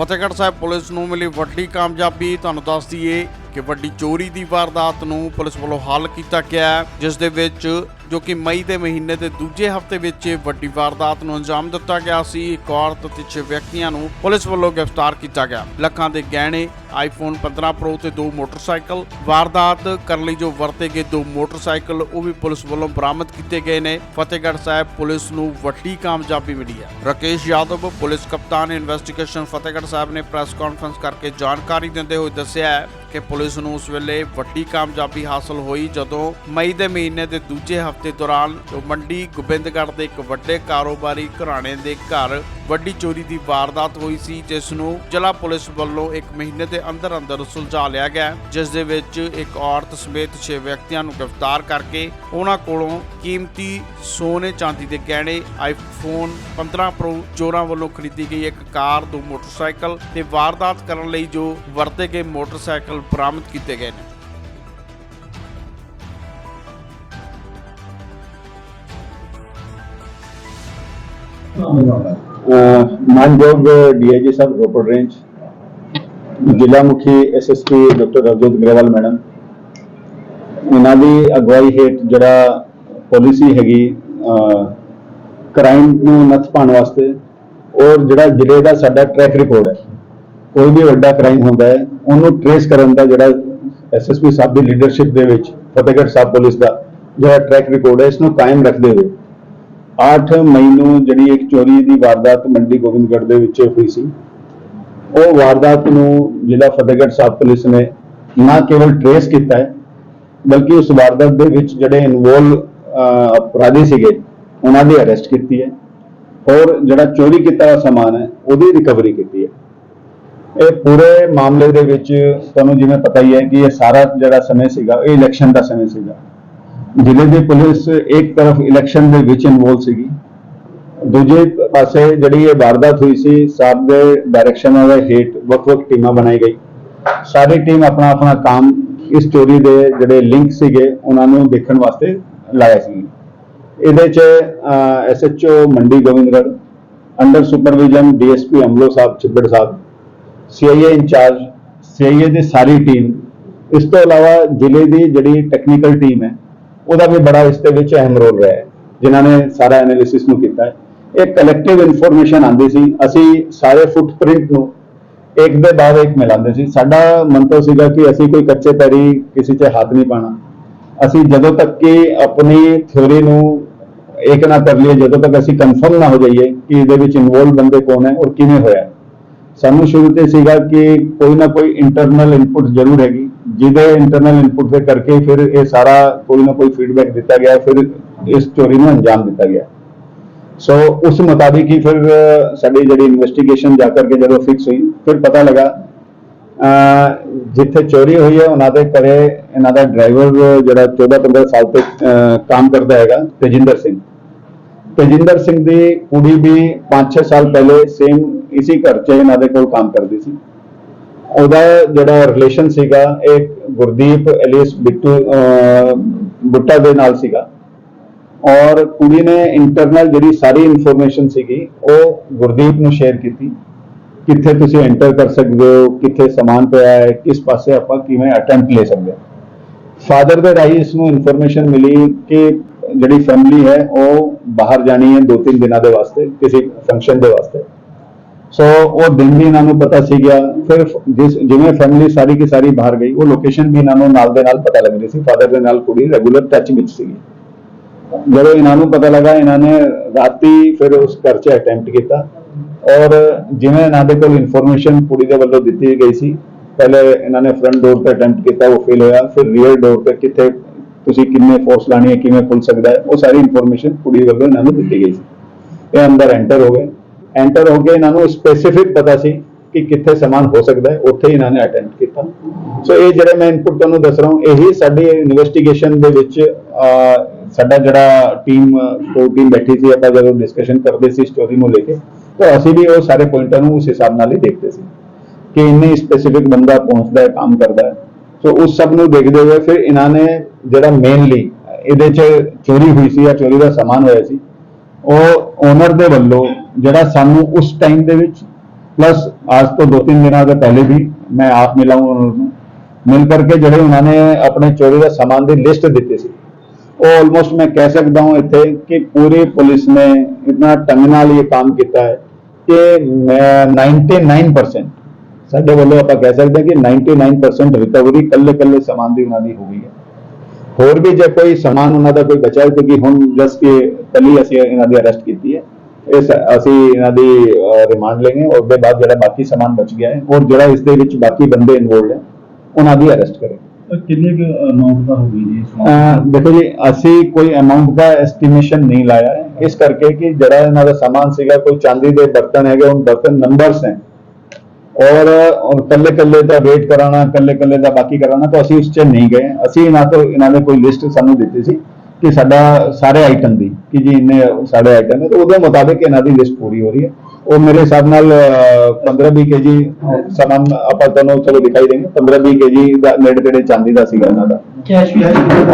Fatehgarh Sahib police ਨੂੰ ਮਿਲੀ ਵੱਡੀ ਕਾਮਯਾਬੀ। ਤੁਹਾਨੂੰ ਦੱਸ ਦਈਏ ਕਿ ਵੱਡੀ ਚੋਰੀ ਦੀ ਵਾਰਦਾਤ ਨੂੰ ਪੁਲਿਸ ਵੱਲੋਂ ਹੱਲ ਕੀਤਾ ਗਿਆ। ਜਿਸ ਦੇ ਵਿੱਚ ਜੋ ਕਿ ਮਈ ਦੇ ਮਹੀਨੇ ਦੇ ਦੂਜੇ ਹਫ਼ਤੇ ਵਿੱਚ ਵੱਡੀ ਵਾਰਦਾਤ ਨੂੰ ਅੰਜਾਮ ਦਿੱਤਾ ਗਿਆ ਸੀ। ਇੱਕ ਔਰਤ ਤੇ ਛੇ ਵਿਅਕਤੀਆਂ ਨੂੰ ਪੁਲਿਸ ਵੱਲੋਂ ਗ੍ਰਿਫਤਾਰ ਕੀਤਾ ਗਿਆ। ਲੱਖਾਂ ਦੇ ਗਹਿਣੇ ਆਈਫੋਨ 15 ਪ੍ਰੋ ਤੇ ਦੋ ਮੋਟਰਸਾਈਕਲ, ਵਾਰਦਾਤ ਕਰਨ ਲਈ ਜੋ ਵਰਤੇ ਗਏ ਦੋ ਮੋਟਰਸਾਈਕਲ, ਉਹ ਵੀ ਪੁਲਿਸ ਵੱਲੋਂ ਬਰਾਮਦ ਕੀਤੇ ਗਏ ਨੇ। ਫਤਿਹਗੜ੍ਹ ਸਾਹਿਬ ਪੁਲਿਸ ਨੂੰ ਵੱਡੀ ਕਾਮਯਾਬੀ ਮਿਲੀ ਹੈ। ਰਾਕੇਸ਼ ਯਾਦਵ, ਪੁਲਿਸ ਕਪਤਾਨ ਇਨਵੈਸਟੀਗੇਸ਼ਨ ਫਤਿਹਗੜ੍ਹ ਸਾਹਿਬ ਨੇ ਪ੍ਰੈਸ ਕਾਨਫਰੰਸ ਕਰਕੇ ਜਾਣਕਾਰੀ ਦਿੰਦੇ ਹੋਏ ਦੱਸਿਆ ਹੈ ਕਿ ਪੁਲਿਸ ਨੂੰ ਉਸ ਵੇਲੇ ਵੱਡੀ ਕਾਮਯਾਬੀ ਹਾਸਲ ਹੋਈ ਜਦੋਂ ਮਈ ਦੇ ਮਹੀਨੇ ਦੇ ਦੂਜੇ ਹਫ਼ਤੇ ਦੌਰਾਨ ਮੰਡੀ ਗੋਬਿੰਦਗੜ੍ਹ ਦੇ ਇੱਕ ਵੱਡੇ ਕਾਰੋਬਾਰੀ ਘਰਾਣੇ ਦੇ ਘਰ ਵੱਡੀ ਚੋਰੀ ਦੀ ਵਾਰਦਾਤ ਹੋਈ ਸੀ, ਜਿਸ ਨੂੰ ਜ਼ਿਲ੍ਹਾ ਪੁਲਿਸ ਵੱਲੋਂ ਇੱਕ ਮਹੀਨੇ ਦੇ ਅੰਦਰ ਅੰਦਰ ਸੁਲਝਾ ਲਿਆ ਗਿਆ। ਜਿਸ ਦੇ ਵਿੱਚ ਇੱਕ ਔਰਤ ਸਮੇਤ 6 ਵਿਅਕਤੀਆਂ ਨੂੰ ਗ੍ਰਿਫਤਾਰ ਕਰਕੇ ਉਹਨਾਂ ਕੋਲੋਂ ਕੀਮਤੀ ਸੋਨੇ ਚਾਂਦੀ ਦੇ ਗਹਿਣੇ, ਆਈਫੋਨ 15 ਪ੍ਰੋ ਚੋਰਾਂ ਵੱਲੋਂ ਖਰੀਦੀ ਗਈ ਇੱਕ ਕਾਰ, ਦੋ ਮੋਟਰਸਾਈਕਲ ਤੇ ਵਾਰਦਾਤ ਕਰਨ ਲਈ ਜੋ ਵਰਤੇ ਗਏ ਮੋਟਰਸਾਈਕਲ ਬਰਾਮਦ ਕੀਤੇ ਗਏ ਨੇ। ਮਾਨਯੋਗ ਡੀਆਈਜੀ ਸਾਹਿਬ, ਰੋਪੜ ਰੇਂਜ, ਜ਼ਿਲ੍ਹਾ ਮੁਖੀ SSP doctor Ravjot Grewal madam, ਇਹਨਾਂ ਦੀ ਅਗਵਾਈ ਹੇਠ ਜਿਹੜਾ ਪਾਲਿਸੀ ਹੈਗੀ ਕ੍ਰਾਈਮ ਨੂੰ ਨੱਥ ਪਾਉਣ ਵਾਸਤੇ, ਔਰ ਜਿਹੜਾ ਜ਼ਿਲ੍ਹੇ ਦਾ ਸਾਡਾ ਟਰੈਕ ਰਿਕਾਰਡ ਹੈ, ਕੋਈ ਵੀ ਵੱਡਾ ਕ੍ਰਾਈਮ ਹੁੰਦਾ ਹੈ ਉਹਨੂੰ ਟ੍ਰੇਸ ਕਰਨ ਦਾ ਜਿਹੜਾ ਐਸਐਸਪੀ ਸਾਹਿਬ ਦੀ ਲੀਡਰਸ਼ਿਪ ਦੇ ਵਿੱਚ, ਫਤਿਹਗੜ੍ਹ ਸਾਹਿਬ ਪੁਲਿਸ ਦਾ ਜਿਹੜਾ ਟਰੈਕ ਰਿਕਾਰਡ ਹੈ ਇਸ ਨੂੰ ਕਾਇਮ ਰੱਖਦੇ ਹੋਏ 8 ਮਈ ਨੂੰ ਜਿਹੜੀ ਇੱਕ ਚੋਰੀ ਦੀ ਵਾਰਦਾਤ ਮੰਡੀ ਗੋਬਿੰਦਗੜ੍ਹ ਦੇ ਵਿੱਚ ਹੋਈ ਸੀ, ਉਹ ਵਾਰਦਾਤ ਨੂੰ ਜ਼ਿਲ੍ਹਾ ਫਤਿਹਗੜ੍ਹ ਸਾਹਿਬ ਪੁਲਿਸ ਨੇ ਨਾ ਕੇਵਲ ਟ੍ਰੇਸ ਕੀਤਾ ਹੈ, ਬਲਕਿ ਉਸ ਵਾਰਦਾਤ ਦੇ ਵਿੱਚ ਜਿਹੜੇ ਇਨਵੋਲਵ ਅਪਰਾਧੀ ਸੀਗੇ, ਉਹਨਾਂ ਦੀ ਅਰੈਸਟ ਕੀਤੀ ਹੈ ਔਰ ਜਿਹੜਾ ਚੋਰੀ ਕੀਤਾ ਹੋਇਆ ਸਮਾਨ ਹੈ, ਉਹਦੀ ਰਿਕਵਰੀ ਕੀਤੀ ਹੈ। ਇਹ ਪੂਰੇ ਮਾਮਲੇ ਦੇ ਵਿੱਚ ਤੁਹਾਨੂੰ ਜਿਵੇਂ ਪਤਾ ਹੀ ਹੈ ਕਿ ਇਹ ਸਾਰਾ ਜਿਹੜਾ ਸਮੇਂ ਸੀਗਾ, ਇਹ ਇਲੈਕਸ਼ਨ ਦਾ ਸਮੇਂ ਸੀਗਾ। ਜ਼ਿਲ੍ਹੇ ਦੀ ਪੁਲਿਸ ਇੱਕ ਤਰਫ ਇਲੈਕਸ਼ਨ ਦੇ ਵਿੱਚ ਇਨਵੋਲ ਸੀਗੀ। ਦੂਜੇ ਪਾਸੇ ਜਿਹੜੀ ਇਹ ਵਾਰਦਾਤ ਹੋਈ ਸੀ ਸਾਹਿਬ ਦੇ ਡਾਇਰੈਕਸ਼ਨ ਦੇ ਹੇਠ ਵੱਖ-ਵੱਖ ਟੀਮਾਂ ਬਣਾਈ ਗਈ। ਸਾਰੀ ਟੀਮ ਆਪਣਾ ਆਪਣਾ ਕੰਮ ਇਸ ਚੋਰੀ ਦੇ ਜਿਹੜੇ ਲਿੰਕ ਸੀਗੇ, ਉਹਨਾਂ ਨੂੰ ਦੇਖਣ ਵਾਸਤੇ ਲਾਇਆ ਸੀ। ਇਹਦੇ ਚ SHO Mandi Gobindgarh under supervision DSP Amloh sahib Chibber sahib CIA incharge CIA ਦੀ ਸਾਰੀ ਟੀਮ ਇਸ ਤੋਂ ਇਲਾਵਾ ਜ਼ਿਲ੍ਹੇ ਦੀ ਜਿਹੜੀ ਟੈਕਨੀਕਲ ਟੀਮ ਹੈ, ਉਹਦਾ ਵੀ ਬੜਾ ਇਸ ਦੇ ਵਿੱਚ ਅਹਿਮ ਰੋਲ ਰਿਹਾ ਹੈ, ਜਿਨ੍ਹਾਂ ਨੇ ਸਾਰਾ ਐਨਾਲਿਸਿਸ ਨੂੰ ਕੀਤਾ ਹੈ। ਇਹ ਕਲੈਕਟਿਵ ਇਨਫੋਰਮੇਸ਼ਨ ਆਂਦੀ ਸੀ, ਅਸੀਂ ਸਾਰੇ ਫੁੱਟਪ੍ਰਿੰਟ ਨੂੰ ਇੱਕ ਦੇ ਬਾਅਦ ਇੱਕ ਮਿਲਾਉਂਦੇ ਸੀ। ਸਾਡਾ ਮੰਤਵ ਸੀਗਾ ਕਿ ਅਸੀਂ ਕੋਈ ਕੱਚੇ ਪੈਰੀ ਕਿਸੇ 'ਚ ਹੱਥ ਨਹੀਂ ਪਾਣਾ ਅਸੀਂ ਜਦੋਂ ਤੱਕ ਕਿ ਆਪਣੀ ਥਿਉਰੀ ਨੂੰ ਇੱਕ ਨਾ ਕਰ ਲਈਏ, ਜਦੋਂ ਤੱਕ ਅਸੀਂ ਕਨਫਰਮ ਨਾ ਹੋ ਜਾਈਏ ਕਿ ਇਹਦੇ ਵਿੱਚ ਇਨਵੋਲਵ ਬੰਦੇ ਕੌਣ ਹੈ ਔਰ ਕਿਵੇਂ ਹੋਇਆ। ਸਾਨੂੰ ਸ਼ੁਰੂ ਤੇ ਸੀਗਾ ਕਿ ਕੋਈ ਨਾ ਕੋਈ ਇੰਟਰਨਲ ਇਨਪੁਟ ਜ਼ਰੂਰ ਹੈਗੀ। ਜਿਹਦੇ ਇੰਟਰਨਲ ਇਨਪੁਟ ਦੇ ਕਰਕੇ ਫਿਰ ਇਹ ਸਾਰਾ ਕੋਈ ਨਾ ਕੋਈ ਫੀਡਬੈਕ ਦਿੱਤਾ ਗਿਆ ਫਿਰ ਇਸ ਚੋਰੀ ਨੂੰ ਅੰਜਾਮ ਦਿੱਤਾ ਗਿਆ। ਸੋ ਉਸ ਮੁਤਾਬਿਕ ਹੀ ਫਿਰ ਸਾਡੀ ਜਿਹੜੀ ਇਨਵੈਸਟੀਗੇਸ਼ਨ ਜਾ ਕਰਕੇ ਜਦੋਂ ਫਿਕਸ ਹੋਈ ਫਿਰ ਪਤਾ ਲੱਗਾ ਅਹ, ਜਿੱਥੇ ਚੋਰੀ ਹੋਈ ਹੈ ਉਹਨਾਂ ਦੇ ਘਰੇ ਇਹਨਾਂ ਦਾ ਡਰਾਈਵਰ ਜਿਹੜਾ 14 15 ਸਾਲ ਤੋਂ ਅਹ, ਕੰਮ ਕਰਦਾ ਹੈਗਾ ਤੇਜਿੰਦਰ ਸਿੰਘ। ਤੇਜਿੰਦਰ ਸਿੰਘ ਦੀ ਕੁੜੀ ਵੀ 5-6 ਸਾਲ ਪਹਿਲੇ ਸੇਮ ਇਸੇ ਘਰ 'ਚ ਇਹਨਾਂ ਦੇ ਕੋਲ ਕੰਮ ਕਰਦੀ ਸੀ। ਉਹਦਾ ਜਿਹੜਾ ਰਿਲੇਸ਼ਨ ਸੀਗਾ, ਇਹ ਗੁਰਦੀਪ ਐਲੀਸ ਬਿੱਟੂ ਬੁੱਟਾ ਦੇ ਨਾਲ ਸੀਗਾ। ਔਰ ਕੁੜੀ ਨੇ ਇੰਟਰਨਲ ਜਿਹੜੀ ਸਾਰੀ ਇਨਫੋਰਮੇਸ਼ਨ ਸੀਗੀ, ਉਹ ਗੁਰਦੀਪ ਨੂੰ ਸ਼ੇਅਰ ਕੀਤੀ। ਕਿੱਥੇ ਤੁਸੀਂ ਐਂਟਰ ਕਰ ਸਕਦੇ ਹੋ, ਕਿੱਥੇ ਸਮਾਨ ਪਿਆ ਹੈ, ਕਿਸ ਪਾਸੇ ਆਪਾਂ ਕਿਵੇਂ ਅਟੈਂਪਟ ਲੈ ਸਕਦੇ ਹਾਂ। ਫਾਦਰ ਦੇ ਰਾਹੀਂ ਇਸ ਨੂੰ ਇਨਫੋਰਮੇਸ਼ਨ ਮਿਲੀ ਕਿ ਜਿਹੜੀ ਫੈਮਿਲੀ ਹੈ, ਉਹ ਬਾਹਰ ਜਾਣੀ ਹੈ ਦੋ ਤਿੰਨ ਦਿਨਾਂ ਦੇ ਵਾਸਤੇ, ਕਿਸੇ ਫੰਕਸ਼ਨ ਦੇ ਵਾਸਤੇ। ਸੋ ਉਹ ਦਿਨ ਵੀ ਇਹਨਾਂ ਨੂੰ ਪਤਾ ਸੀ ਗਿਆ ਫਿਰ ਜਿਵੇਂ ਫੈਮਿਲੀ ਸਾਰੀ ਕੀ ਸਾਰੀ ਬਾਹਰ ਗਈ, ਉਹ ਲੋਕੇਸ਼ਨ ਵੀ ਇਹਨਾਂ ਨੂੰ ਨਾਲ ਦੇ ਨਾਲ ਪਤਾ ਲੱਗ ਰਹੀ ਸੀ। ਫਾਦਰ ਦੇ ਨਾਲ ਕੁੜੀ ਰੈਗੂਲਰ ਟੱਚ ਵਿੱਚ ਸੀਗੀ। ਜਦੋਂ ਇਹਨਾਂ ਨੂੰ ਪਤਾ ਲੱਗਾ, ਇਹਨਾਂ ਨੇ ਰਾਤੀ ਫਿਰ ਉਸ ਘਰ 'ਚ ਅਟੈਂਪਟ ਕੀਤਾ। ਔਰ ਜਿਵੇਂ ਇਹਨਾਂ ਦੇ ਕੋਲ ਇਨਫੋਰਮੇਸ਼ਨ ਕੁੜੀ ਦੇ ਵੱਲੋਂ ਦਿੱਤੀ ਗਈ ਸੀ, ਪਹਿਲੇ ਇਹਨਾਂ ਨੇ ਫਰੰਟ ਡੋਰ ਤੇ ਅਟੈਂਪਟ ਕੀਤਾ, ਉਹ ਫੇਲ ਹੋਇਆ। ਫਿਰ ਰੀਅਰ ਡੋਰ ਤੇ ਕਿੱਥੇ ਤੁਸੀਂ ਕਿੰਨੇ ਫੋਰਸ ਲਾਣੀ ਹੈ ਕਿਵੇਂ ਖੁੱਲ ਸਕਦਾ ਹੈ, ਉਹ ਸਾਰੀ ਇਨਫੋਰਮੇਸ਼ਨ ਕੁੜੀ ਵੱਲੋਂ ਇਹਨਾਂ ਨੂੰ ਦਿੱਤੀ ਗਈ ਸੀ। ਇਹ ਅੰਦਰ ਐਂਟਰ ਹੋ ਗਏ। ਐਂਟਰ ਹੋ ਕੇ ਇਹਨਾਂ ਨੂੰ ਸਪੈਸੀਫਿਕ ਪਤਾ ਸੀ ਕਿ ਕਿੱਥੇ ਸਮਾਨ ਹੋ ਸਕਦਾ ਹੈ, ਉੱਥੇ ਹੀ ਇਹਨਾਂ ਨੇ ਅਟੈਂਪਟ ਕੀਤਾ। ਸੋ ਇਹ ਜਿਹੜਾ ਮੈਂ ਇਨਪੁਟ ਤੁਹਾਨੂੰ ਦੱਸ ਰਹਾ ਹਾਂ, ਇਹੀ ਸਾਡੀ ਇਨਵੈਸਟੀਗੇਸ਼ਨ ਦੇ ਵਿੱਚ ਸਾਡਾ ਜਿਹੜਾ ਟੀਮ ਕੋ ਟੀਮ ਬੈਠੀ ਸੀ, ਆਪਾਂ ਜਦੋਂ ਡਿਸਕਸ਼ਨ ਕਰਦੇ ਸੀ ਸਟੋਰੀ ਨੂੰ ਲੈ ਕੇ, ਤਾਂ ਅਸੀਂ ਵੀ ਉਹ ਸਾਰੇ ਪੁਆਇੰਟਾਂ ਨੂੰ ਉਸ ਹਿਸਾਬ ਨਾਲ ਹੀ ਦੇਖਦੇ ਸੀ ਕਿ ਇੰਨੇ ਸਪੈਸੀਫਿਕ ਬੰਦਾ ਪਹੁੰਚਦਾ ਹੈ, ਕੰਮ ਕਰਦਾ ਹੈ। ਸੋ ਉਸ ਸਭ ਨੂੰ ਦੇਖਦੇ ਹੋਏ ਫਿਰ ਇਹਨਾਂ ਨੇ ਜਿਹੜਾ ਮੇਨਲੀ ਇਹਦੇ 'ਚ ਚੋਰੀ ਹੋਈ ਸੀ ਜਾਂ ਚੋਰੀ ਦਾ ਸਮਾਨ ਹੋਇਆ ਸੀ, ਉਹ ਓਨਰ ਦੇ ਵੱਲੋਂ ਜਿਹੜਾ ਸਾਨੂੰ ਉਸ ਟਾਈਮ ਦੇ ਵਿੱਚ ਪਲੱਸ ਅੱਜ ਤੋਂ 2-3 ਦਿਨਾਂ ਦੇ ਪਹਿਲੇ ਵੀ ਮੈਂ ਆਪ ਮਿਲਾ ਉਹਨਾਂ ਨੂੰ, ਮਿਲ ਕਰਕੇ ਜਿਹੜੇ ਉਹਨਾਂ ਨੇ ਆਪਣੇ ਚੋਰੀ ਦਾ ਸਮਾਨ ਦੀ ਲਿਸਟ ਦਿੱਤੀ ਸੀ। ਉਹ ਆਲਮੋਸਟ ਮੈਂ ਕਹਿ ਸਕਦਾ ਹਾਂ ਇੱਥੇ ਕਿ ਪੂਰੀ ਪੁਲਿਸ ਨੇ ਇਤਨਾ ਢੰਗ ਨਾਲ ਇਹ ਕੰਮ ਕੀਤਾ ਹੈ ਕਿ 99% ਸਾਡੇ ਵੱਲੋਂ ਆਪਾਂ ਕਹਿ ਸਕਦੇ ਹਾਂ ਕਿ 99% ਰਿਕਵਰੀ ਕੱਲੇ ਕੱਲੇ ਸਮਾਨ ਦੀ ਉਹਨਾਂ ਦੀ ਹੋ ਗਈ ਹੈ। ਹੋਰ ਵੀ ਜੇ ਕੋਈ ਸਮਾਨ ਉਹਨਾਂ ਦਾ ਕੋਈ ਬਚਾ ਹੈ ਕਿਉਂਕਿ ਹੁਣ ਜਸਟ ਕਿ ਕੱਲੀ ਅਸੀਂ ਇਹਨਾਂ ਦੀ ਅਰੈਸਟ ਕੀਤੀ ਹੈ। ਇਸ ਅਸੀਂ ਇਹਨਾਂ ਦੀ ਰਿਮਾਂਡ ਲਵਾਂਗੇ ਉਸ ਦੇ ਬਾਅਦ ਜਿਹੜਾ ਬਾਕੀ ਸਮਾਨ ਬਚ ਗਿਆ ਹੈ ਔਰ ਜਿਹੜਾ ਇਸ ਦੇ ਵਿੱਚ ਬਾਕੀ ਬੰਦੇ ਇਨਵੋਲਡ ਹੈ ਉਹਨਾਂ ਦੀ ਅਰੈਸਟ ਕਰਾਂਗੇ ਕਿੰਨੇ ਕੁ ਅਮਾਉਂਟ ਦਾ ਹੋਊਗੀ ਜੀ ਦੇਖੋ ਜੀ ਅਸੀਂ ਕੋਈ ਅਮਾਉਂਟ ਦਾ ਐਸਟੀਮੇਸ਼ਨ ਨਹੀਂ ਲਾਇਆ ਹੈ। ਇਸ ਕਰਕੇ ਕਿ ਜਿਹੜਾ ਇਹਨਾਂ ਦਾ ਸਾਮਾਨ ਸੀਗਾ ਕੋਈ ਚਾਂਦੀ ਦੇ ਬਰਤਨ ਹੈਗੇ ਉਹ ਬਰਤਨ ਨੰਬਰਸ ਹੈ ਔਰ ਕੱਲੇ ਕੱਲੇ ਦਾ ਵੇਟ ਕਰਾਣਾ ਕੱਲੇ ਕੱਲੇ ਦਾ ਬਾਕੀ ਕਰਾਣਾ ਤਾਂ ਅਸੀਂ ਉਸ 'ਚ ਨਹੀਂ ਗਏ। ਅਸੀਂ ਇਹਨਾਂ ਤੋਂ ਇਹਨਾਂ ਨੇ ਕੋਈ ਲਿਸਟ ਸਾਨੂੰ ਦਿੱਤੀ ਸੀ ਕਿ ਸਾਡਾ ਸਾਰੇ ਆਈਟਮ ਦੀ ਕਿ ਜੀ ਇੰਨੇ ਸਾਡੇ ਆਈਟਮ ਹੈ ਤੇ ਉਹਦੇ ਮੁਤਾਬਿਕ ਇਹਨਾਂ ਦੀ ਲਿਸਟ ਪੂਰੀ ਹੋ ਰਹੀ ਹੈ। ਉਹ ਮੇਰੇ ਹਿਸਾਬ ਨਾਲ 15-20 ਕੇਜੀ ਸਾਮਾਨ ਆਪਾਂ ਤੁਹਾਨੂੰ ਚਲੋ ਦਿਖਾਈ ਦੇਂਗੇ 15-20 ਕੇਜੀ ਦਾ ਨੇੜੇ ਤੇੜੇ ਚਾਂਦੀ ਦਾ ਸੀਗਾ ਇਹਨਾਂ ਦਾ। ਕੈਸ਼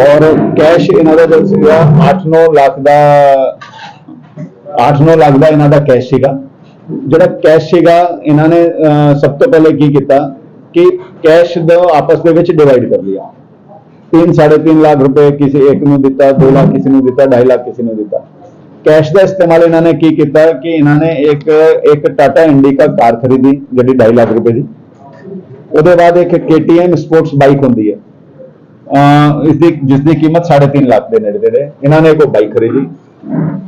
ਔਰ ਕੈਸ਼ ਇਹਨਾਂ ਦਾ ਜੋ ਸੀਗਾ 8-9 ਲੱਖ ਦਾ 8-9 ਲੱਖ ਦਾ ਇਹਨਾਂ ਦਾ ਕੈਸ਼ ਸੀਗਾ। ਜਿਹੜਾ ਕੈਸ਼ ਸੀਗਾ ਇਹਨਾਂ ਨੇ ਅਹ, ਸਭ ਤੋਂ ਪਹਿਲੇ ਕੀ ਕੀਤਾ ਕਿ ਕੈਸ਼ ਦਾ ਆਪਸ ਦੇ ਵਿੱਚ ਡਿਵਾਈਡ ਕਰ ਲਿਆ 3.5 ਲੱਖ ਰੁਪਏ ਕਿਸੇ ਇੱਕ ਨੂੰ ਦਿੱਤਾ 2 ਲੱਖ ਕਿਸੇ ਨੂੰ ਦਿੱਤਾ 2.5 ਲੱਖ ਕਿਸੇ ਨੂੰ ਦਿੱਤਾ ਕੈਸ਼ ਦਾ ਇਸਤੇਮਾਲ ਇਹਨਾਂ ਨੇ ਕੀ ਕੀਤਾ ਕਿ ਇਹਨਾਂ ਨੇ ਇੱਕ ਇੱਕ ਟਾਟਾ ਇੰਡੀਕਾ ਕਾਰ ਖਰੀਦੀ ਜਿਹੜੀ 2.5 ਲੱਖ ਰੁਪਏ ਦੀ ਉਹਦੇ ਬਾਅਦ ਇੱਕ KTM ਸਪੋਰਟਸ ਬਾਈਕ ਹੁੰਦੀ ਹੈ ਅਹ ਇਸ ਦੀ ਜਿਸ ਦੀ ਕੀਮਤ 3.5 ਲੱਖ ਦੇ ਨੇੜੇ ਤੇੜੇ ਇਹਨਾਂ ਨੇ ਇੱਕ ਉਹ ਬਾਈਕ ਖਰੀਦੀ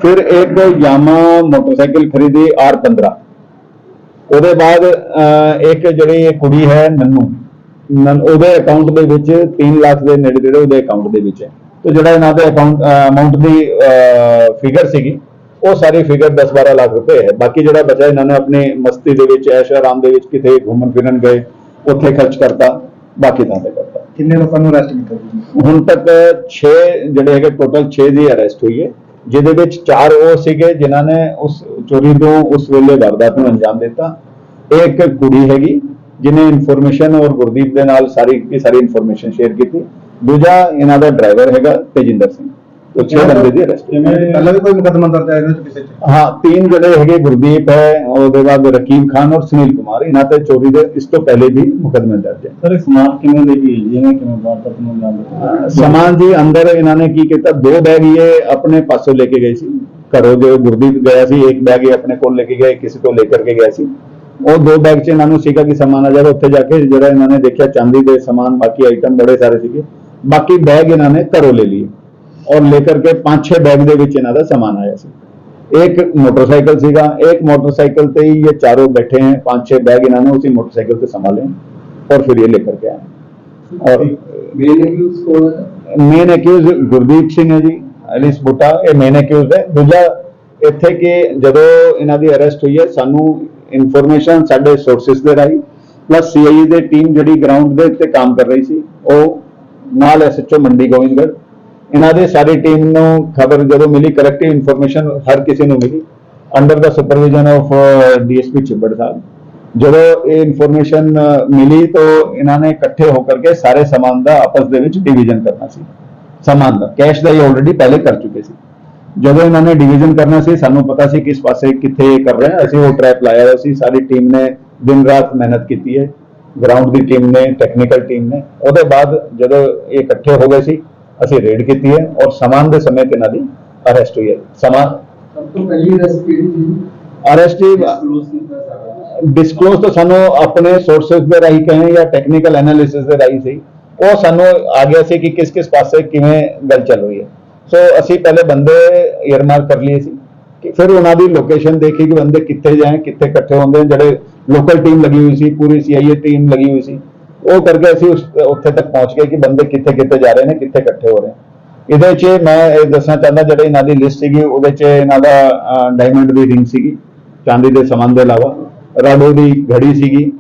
ਫਿਰ ਇੱਕ ਯਾਮਾ ਮੋਟਰਸਾਈਕਲ ਖਰੀਦੀ R15 ਉਹਦੇ ਬਾਅਦ ਇੱਕ ਜਿਹੜੀ ਕੁੜੀ ਹੈ ਨੰਨੂ। ਉਹਦੇ ਅਕਾਊਂਟ ਦੇ ਵਿੱਚ 3 ਲੱਖ ਦੇ ਨੇੜੇ ਤੇੜੇ ਉਹਦੇ ਅਕਾਊਂਟ ਦੇ ਵਿੱਚ ਹੈ। ਤੇ ਜਿਹੜਾ ਇਹਨਾਂ ਦੇ ਅਕਾਊਂਟ ਅਮਾਉਂਟ ਦੀ ਫਿਗਰ ਸੀਗੀ ਉਹ ਸਾਰੀ ਫਿਗਰ 10-12 ਲੱਖ ਰੁਪਏ ਹੈ। ਬਾਕੀ ਜਿਹੜਾ ਬਚਾ ਇਹਨਾਂ ਨੇ ਆਪਣੀ ਮਸਤੀ ਦੇ ਵਿੱਚ ਐਸ਼ ਆਰਾਮ ਦੇ ਵਿੱਚ ਕਿਤੇ ਘੁੰਮਣ ਫਿਰਨ ਗਏ ਉੱਥੇ ਖਰਚ ਕਰਤਾ ਬਾਕੀ ਥਾਂ ਤੇ ਕਰਤਾ। ਕਿੰਨੇ ਲੋਕਾਂ ਨੂੰ ਅਰੈਸਟ ਕੀਤਾ ਹੁਣ ਤੱਕ 6 ਜਿਹੜੇ ਹੈਗੇ ਟੋਟਲ 6 ਦੀ ਅਰੈਸਟ ਹੋਈ ਹੈ। ਜਿਹਦੇ ਵਿੱਚ ਚਾਰ ਉਹ ਸੀਗੇ ਜਿਨ੍ਹਾਂ ਨੇ ਉਸ ਚੋਰੀ ਤੋਂ ਉਸ ਵੇਲੇ ਵਾਰਦਾਤ ਨੂੰ ਅੰਜਾਮ ਦਿੱਤਾ। ਇੱਕ ਕੁੜੀ ਹੈਗੀ ਜਿਨੇ ਇਨਫੋਰਮੇਸ਼ਨ ਔਰ ਗੁਰਦੀਪ ਦੇ ਨਾਲ ਸਾਰੀ ਦੀ ਸਾਰੀ ਇਨਫੋਰਮੇਸ਼ਨ ਸ਼ੇਅਰ ਕੀਤੀ। ਦੂਜਾ ਇਹਨਾਂ ਦਾ ਡਰਾਈਵਰ ਹੈਗਾ ਤੇਜਿੰਦਰ ਸਿੰਘ। ਤੋਂ 6 ਬੰਦੇ ਦੀ। ਅਰੈਸਟ ਪਹਿਲਾਂ ਵੀ ਕੋਈ ਮੁਕੱਦਮਾ ਦਰਜ ਹੈ ਇਹਦੇ ਵਿੱਚ ਕਿਸੇ ਚ? ਹਾਂ ਤਿੰਨ ਜਿਹੜੇ ਹੈਗੇ ਗੁਰਦੀਪ ਹੈ ਉਹਦੇ ਬਾਅਦ ਰਕੀਬ ਖਾਨ ਔਰ ਸੁਨੀਲ ਕੁਮਾਰ ਇਹਨਾਂ ਤੇ ਚੋਰੀ ਦੇ ਇਸ ਤੋਂ ਪਹਿਲੇ ਵੀ ਮੁਕੱਦਮੇ ਦਰਜ ਹੈ। ਸਰ ਸਮਾਨ ਕਿਵੇਂ ਦੇ ਗਈ ਜਿਵੇਂ ਕਿਵੇਂ ਵਾਰਦਾਤ ਨੂੰ ਨਾਮ ਸਮਾਨ ਜੀ ਅੰਦਰ ਇਹਨਾਂ ਨੇ ਕੀ ਕੀਤਾ? ਦੋ ਬੈਗ ਇਹ ਆਪਣੇ ਪਾਸੋਂ ਲੈ ਕੇ ਗਏ ਸੀ। ਘਰੋਂ ਜੋ ਗੁਰਦੀਪ ਗਿਆ ਸੀ ਇੱਕ ਬੈਗ ਇਹ ਆਪਣੇ ਕੋਲ ਲੈ ਕੇ ਗਏ ਕਿਸੇ ਤੋਂ ਲੈ ਕਰਕੇ ਗਿਆ ਸੀ। ਉਹ ਦੋ ਬੈਗ 'ਚ ਇਹਨਾਂ ਨੂੰ ਸੀਗਾ ਕਿ ਸਮਾਨ ਆ ਜਾਏਗਾ ਉੱਥੇ ਜਾ ਕੇ ਜਿਹੜਾ ਇਹਨਾਂ ਨੇ ਦੇਖਿਆ ਚਾਂਦੀ ਦੇ ਸਮਾਨ ਬਾਕੀ ਆਈਟਮ ਬੜੇ ਸਾਰੇ ਸੀਗੇ। ਬਾਕੀ ਬੈਗ ਇਹਨਾਂ ਨੇ ਘਰੋਂ ਲੈ लिए और लेकर के पांच छह बैग ਦੇ ਵਿੱਚ ਇਹਨਾਂ ਦਾ ਸਮਾਨ ਆਇਆ ਸੀ एक मोटरसाइकिल ਸੀਗਾ एक मोटरसाइकिल ਤੇ ही ये चारों बैठे हैं पांच छह बैग इन्होंने उसी मोटरसाइकिल से संभाले और फिर ये लेकर के आए और ਮੇਨ ਅਕਿਊਜ਼ ਗੁਰਦੀਪ ਸਿੰਘ ਹੈ ਜੀ ਅਲਿਸ ਬੁੱਟਾ ਇਹ ਮੇਨ ਅਕਿਊਜ਼ ਹੈ ਦੂਜਾ ਇੱਥੇ ਕਿ ਜਦੋਂ ਇਹਨਾਂ ਦੀ ਅਰੈਸਟ ਹੋਈ ਹੈ ਸਾਨੂੰ ਇਨਫੋਰਮੇਸ਼ਨ ਸਾਡੇ ਸੋਰਸਸ ਦੇ ਰਾਹੀਂ ਪਲੱਸ ਸੀਆਈਏ ਦੇ ਟੀਮ ਜਿਹੜੀ ਗਰਾਊਂਡ ਦੇ ਉੱਤੇ ਕੰਮ ਕਰ ਰਹੀ ਸੀ ਉਹ ਨਾਲ ਐਸਐਚਓ ਮੰਡੀ ਗੋਇੰਦਗੜ੍ਹ ਇਹਨਾਂ ਦੀ ਸਾਰੀ ਟੀਮ ਨੂੰ ਖਬਰ ਜਦੋਂ ਮਿਲੀ ਕਰੈਕਟਿਵ ਇਨਫੋਰਮੇਸ਼ਨ ਹਰ ਕਿਸੇ ਨੂੰ ਮਿਲੀ। Under the supervision of DSP Chibber sahib. ਜਦੋਂ ਇਹ ਇਨਫੋਰਮੇਸ਼ਨ ਮਿਲੀ ਤਾਂ ਇਹਨਾਂ ਨੇ ਇਕੱਠੇ ਹੋ ਕਰਕੇ ਸਾਰੇ ਸਮਾਨ ਦਾ ਆਪਸ ਦੇ ਵਿੱਚ ਡਿਵੀਜ਼ਨ ਕਰਨਾ ਸੀ। ਸਮਾਨ ਦਾ ਕੈਸ਼ ਦਾ ਇਹ ਆਲਰੇਡੀ ਪਹਿਲੇ ਕਰ ਚੁੱਕੇ ਸੀ। ਜਦੋਂ ਇਹਨਾਂ ਨੇ ਡਿਵੀਜ਼ਨ ਕਰਨਾ ਸੀ, ਸਾਨੂੰ ਪਤਾ ਸੀ ਕਿਸ ਪਾਸੇ ਕਿੱਥੇ ਇਹ ਕਰ ਰਹੇ ਹਾਂ ਅਸੀਂ ਉਹ ਟਰੈਪ ਲਾਇਆ ਹੋਇਆ ਸੀ। ਸਾਰੀ ਟੀਮ ਨੇ ਦਿਨ ਰਾਤ ਮਿਹਨਤ ਕੀਤੀ ਹੈ। ਗਰਾਊਂਡ ਦੀ ਟੀਮ ਨੇ ਟੈਕਨੀਕਲ ਟੀਮ ਨੇ। ਉਹਦੇ ਬਾਅਦ ਜਦੋਂ ਇਹ ਇਕੱਠੇ ਹੋ ਗਏ ਸੀ ਅਸੀਂ ਰੇਡ ਕੀਤੀ ਹੈ ਔਰ ਸਮਾਨ ਦੇ ਸਮੇਤ ਇਹਨਾਂ ਦੀ ਅਰੈਸਟ ਹੋਈ ਹੈ। ਸਮਾਨ ਸਭ ਤੋਂ ਪਹਿਲੀ ਰੈਸਪੀ ਸੀ? ਅਰੈਸਟ ਡਿਸਕਲੋਜ਼ ਤਾਂ ਸਾਨੂੰ ਆਪਣੇ ਸੋਰਸਸ ਦੇ ਰਾਹੀਂ ਕਹੇ ਜਾਂ ਟੈਕਨੀਕਲ ਐਨਾਲਿਸਿਸ ਦੇ ਰਾਹੀਂ ਸੀ। ਉਹ ਸਾਨੂੰ ਆ ਗਿਆ ਸੀ ਕਿ ਕਿਸ ਕਿਸ ਪਾਸੇ ਕਿਵੇਂ ਗੱਲ ਚੱਲ ਰਹੀ ਹੈ। ਸੋ ਅਸੀਂ ਪਹਿਲੇ ਬੰਦੇ ਏਅਰਮਾਰਕ ਕਰ ਲਏ ਸੀ ਕਿ ਫਿਰ ਉਹਨਾਂ ਦੀ ਲੋਕੇਸ਼ਨ ਦੇਖੀ ਕਿ ਬੰਦੇ ਕਿੱਥੇ ਜਾਏ ਕਿੱਥੇ ਇਕੱਠੇ ਹੁੰਦੇ ਜਿਹੜੇ ਲੋਕਲ ਟੀਮ ਲੱਗੀ ਹੋਈ ਸੀ ਪੂਰੀ ਸੀਆਈਏ ਟੀਮ ਲੱਗੀ ਹੋਈ ਸੀ। ਉਹ ਕਰਕੇ ਅਸੀਂ ਉਸ ਉੱਥੇ ਤੱਕ ਪਹੁੰਚ ਗਏ ਕਿ ਬੰਦੇ ਕਿੱਥੇ ਕਿੱਥੇ ਜਾ ਰਹੇ ਨੇ ਕਿੱਥੇ ਇਕੱਠੇ ਹੋ ਰਹੇ ਨੇ। ਇਹਦੇ 'ਚ ਮੈਂ ਇਹ ਦੱਸਣਾ ਚਾਹੁੰਦਾ ਜਿਹੜੇ ਇਹਨਾਂ ਦੀ ਲਿਸਟ ਸੀਗੀ ਉਹਦੇ 'ਚ ਇਹਨਾਂ ਦਾ ਡਾਇਮੰਡ ਦੀ ਰਿੰਗ ਸੀਗੀ ਚਾਂਦੀ ਦੇ ਸਮਾਨ ਦੇ ਇਲਾਵਾ। ਰਾਡੋ ਦੀ ਘੜੀ ਸੀਗੀ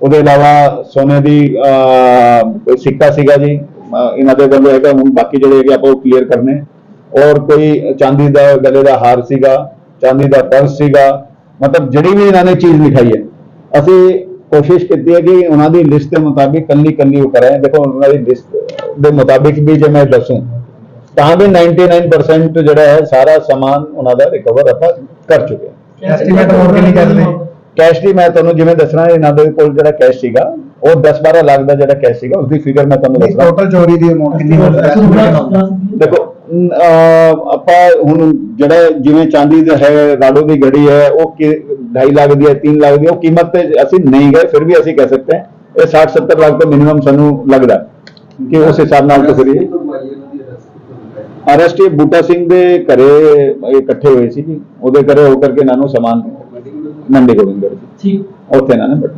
ਉਹਦੇ ਇਲਾਵਾ ਸੋਨੇ ਦੀ ਅਹ, ਸਿੱਕਾ ਸੀਗਾ ਜੀ ਇਹਨਾਂ ਦੇ ਵੱਲੋਂ ਹੈਗਾ ਹੁਣ ਬਾਕੀ ਜਿਹੜੇ ਹੈਗੇ ਆਪਾਂ ਉਹ ਕਲੀਅਰ ਕਰਨੇ। ਔਰ ਕੋਈ ਚਾਂਦੀ ਦਾ ਗਲੇ ਦਾ ਹਾਰ ਸੀਗਾ ਚਾਂਦੀ ਦਾ ਪਰਸ ਸੀਗਾ ਮਤਲਬ ਜਿਹੜੀ ਵੀ ਇਹਨਾਂ ਨੇ ਚੀਜ਼ ਲਿਖਾਈ ਹੈ। ਅਸੀਂ ਕੋਸ਼ਿਸ਼ ਕੀਤੀ ਹੈ ਕਿ ਉਹਨਾਂ ਦੀ ਲਿਸਟ ਦੇ ਮੁਤਾਬਿਕ ਕੱਲੀ ਕੱਲੀ ਉਹ ਕਰਾਏ ਦੇਖੋ ਉਹਨਾਂ ਦੀ ਲਿਸਟ ਦੇ ਮੁਤਾਬਿਕ ਵੀ ਜੇ ਮੈਂ ਦੱਸੂੰ ਤਾਂ ਵੀ 99% ਜਿਹੜਾ ਹੈ ਸਾਰਾ ਸਮਾਨ ਉਹਨਾਂ ਦਾ ਰਿਕਵਰ ਆਪਾਂ ਕਰ ਚੁੱਕੇ ਹਾਂ। ਐਸਟੀਮੇਟ ਹੋਰ ਕਿੰਨੀ ਕਰ ਰਹੇ ਕੈਸ਼ ਦੀ ਮੈਂ ਤੁਹਾਨੂੰ ਜਿਵੇਂ ਦੱਸਣਾ ਇਹਨਾਂ ਦੇ ਕੋਲ ਜਿਹੜਾ ਕੈਸ਼ ਸੀਗਾ ਉਹ 10-12 ਲੱਖ ਦਾ ਜਿਹੜਾ ਕੈਸ਼ ਸੀਗਾ ਉਸ ਦੀ ਫਿਗਰ ਮੈਂ ਤੁਹਾਨੂੰ ਦੱਸਣਾ। ਟੋਟਲ ਚੋਰੀ ਦੀ ਅਮਾਉਂਟ ਕਿੰਨੀ ਹੋਈ ਦੇਖੋ ਅਮ, ਅਹ, ਆਪਾਂ ਹੁਣ ਜਿਹੜਾ ਜਿਵੇਂ ਚਾਂਦੀ ਦਾ ਹੈ ਰਾਡੋ ਦੀ ਘੜੀ ਹੈ ਉਹ 2.5 ਲੱਖ ਦੀ ਹੈ 3 ਲੱਖ ਦੀ ਹੈ, ਉਹ ਕੀਮਤ ਤੇ ਅਸੀਂ ਨਹੀਂ ਗਏ ਫਿਰ ਵੀ ਅਸੀਂ ਕਹਿ ਸਕਦੇ ਹਾਂ ਇਹ 60-70 ਲੱਖ ਤੋਂ ਮਿਨੀਮਮ ਸਾਨੂੰ ਲੱਗਦਾ ਕਿ ਉਸ ਹਿਸਾਬ ਨਾਲ ਤਾਂ ਕਰੀਏ ਅਰੈਸਟ ਇਹ ਬੂਟਾ ਸਿੰਘ ਦੇ ਘਰੇ ਇਕੱਠੇ ਹੋਏ ਸੀ ਜੀ ਉਹਦੇ ਘਰੇ ਹੋ ਕਰਕੇ ਇਹਨਾਂ ਨੂੰ ਸਮਾਨ ਮੰਡੀ ਗੋਬਿੰਦਗੜ੍ਹ ਠੀਕ ਉੱਥੇ ਇਹਨਾਂ ਨੇ